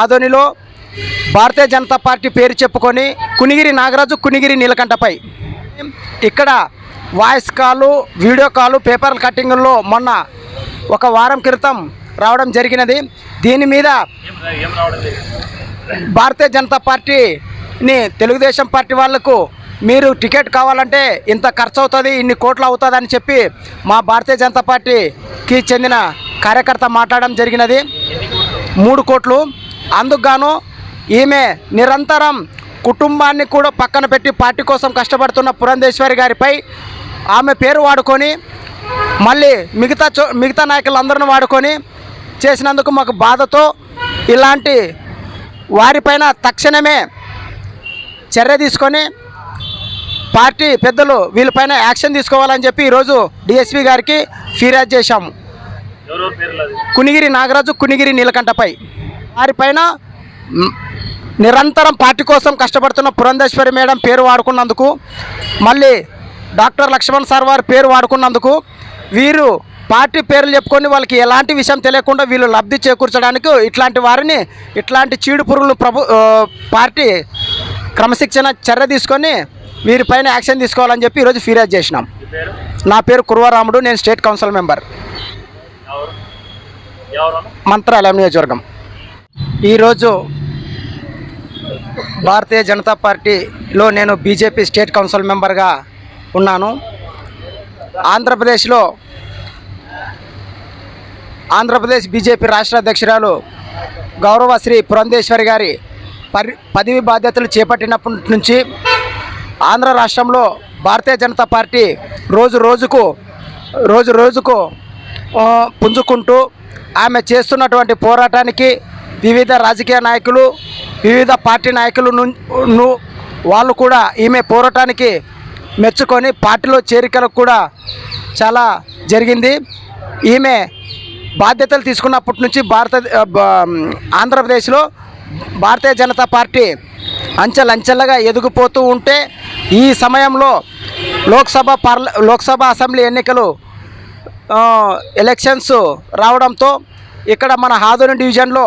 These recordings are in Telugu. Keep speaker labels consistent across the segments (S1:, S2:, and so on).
S1: ఆదోనిలో భారతీయ జనతా పార్టీ పేరు చెప్పుకొని కునిగిరి నాగరాజు కునిగిరి నీలకంఠపై. ఇక్కడ వాయిస్ కాలు వీడియో కాలు పేపర్ కట్టింగుల్లో మొన్న ఒక వారం క్రితం రావడం జరిగినది. దీని మీద భారతీయ జనతా పార్టీని తెలుగుదేశం పార్టీ వాళ్ళకు మీరు టికెట్ కావాలంటే ఇంత ఖర్చు అవుతుంది ఇన్ని కోట్లు అవుతుంది అని చెప్పి మా భారతీయ జనతా పార్టీకి చెందిన కార్యకర్త మాట్లాడడం జరిగినది. మూడు కోట్లు అందుకు గాను ఈమె నిరంతరం కుటుంబాన్ని కూడా పక్కన పెట్టి పార్టీ కోసం కష్టపడుతున్న పురంధేశ్వరి గారిపై ఆమె పేరు వాడుకొని మళ్ళీ మిగతా చో మిగతా నాయకులందరిని వాడుకొని చేసినందుకు మాకు బాధతో ఇలాంటి వారిపైన తక్షణమే చర్య తీసుకొని పార్టీ పెద్దలు వీళ్ళపైన యాక్షన్ తీసుకోవాలని చెప్పి ఈరోజు డిఎస్పి గారికి ఫిర్యాదు చేశాము. కునిగిరి నాగరాజు కునిగిరి నీలకంఠపై. వారిపైన నిరంతరం పార్టీ కోసం కష్టపడుతున్న పురంధేశ్వరి మేడం పేరు వాడుకున్నందుకు మళ్ళీ డాక్టర్ లక్ష్మణ్ సార్ వారి పేరు వాడుకున్నందుకు వీరు పార్టీ పేర్లు చెప్పుకొని వాళ్ళకి ఎలాంటి విషయం తెలియకుండా వీళ్ళు లబ్ధి చేకూర్చడానికి ఇట్లాంటి వారిని ఇట్లాంటి చీడు పురుగులు ప్రభు పార్టీ క్రమశిక్షణ చర్య తీసుకొని వీరిపైన యాక్షన్ తీసుకోవాలని చెప్పి ఈరోజు ఫిర్యాదు చేసినాం. నా పేరు కుర్వారాముడు నేను స్టేట్ కౌన్సిల్ మెంబర్. మంత్రాలయం నియోజకవర్గం. ఈరోజు భారతీయ జనతా పార్టీలో నేను బీజేపీ స్టేట్ కౌన్సిల్ మెంబర్గా ఉన్నాను. ఆంధ్రప్రదేశ్లో ఆంధ్రప్రదేశ్ బీజేపీ రాష్ట్ర అధ్యక్షురాలు గౌరవ శ్రీ పురంధేశ్వరి గారి పరి పదవి బాధ్యతలు చేపట్టినప్పటి నుంచి ఆంధ్ర రాష్ట్రంలో భారతీయ జనతా పార్టీ రోజు రోజుకు రోజు రోజుకు పుంజుకుంటూ ఆమె చేస్తున్నటువంటి పోరాటానికి వివిధ రాజకీయ నాయకులు వివిధ పార్టీ నాయకులు ను- ను- వాళ్ళు కూడా ఈమె పోరాటానికి మెచ్చుకొని పార్టీలో చేరికలకు కూడా చాలా జరిగింది. ఈమె బాధ్యతలు తీసుకున్నప్పటి నుంచి భారత ఆంధ్రప్రదేశ్లో భారతీయ జనతా పార్టీ అంచెలంచెలుగా ఎదిగిపోతూ ఉంటే ఈ సమయంలో లోక్సభ పార్ల లోక్సభ అసెంబ్లీ ఎన్నికలు ఎలక్షన్స్ రావడంతో ఇక్కడ మన హాదోని డివిజన్లో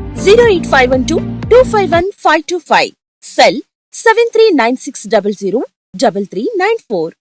S2: zero eight five one two two five one five two five cell seven three nine six double zero double three nine four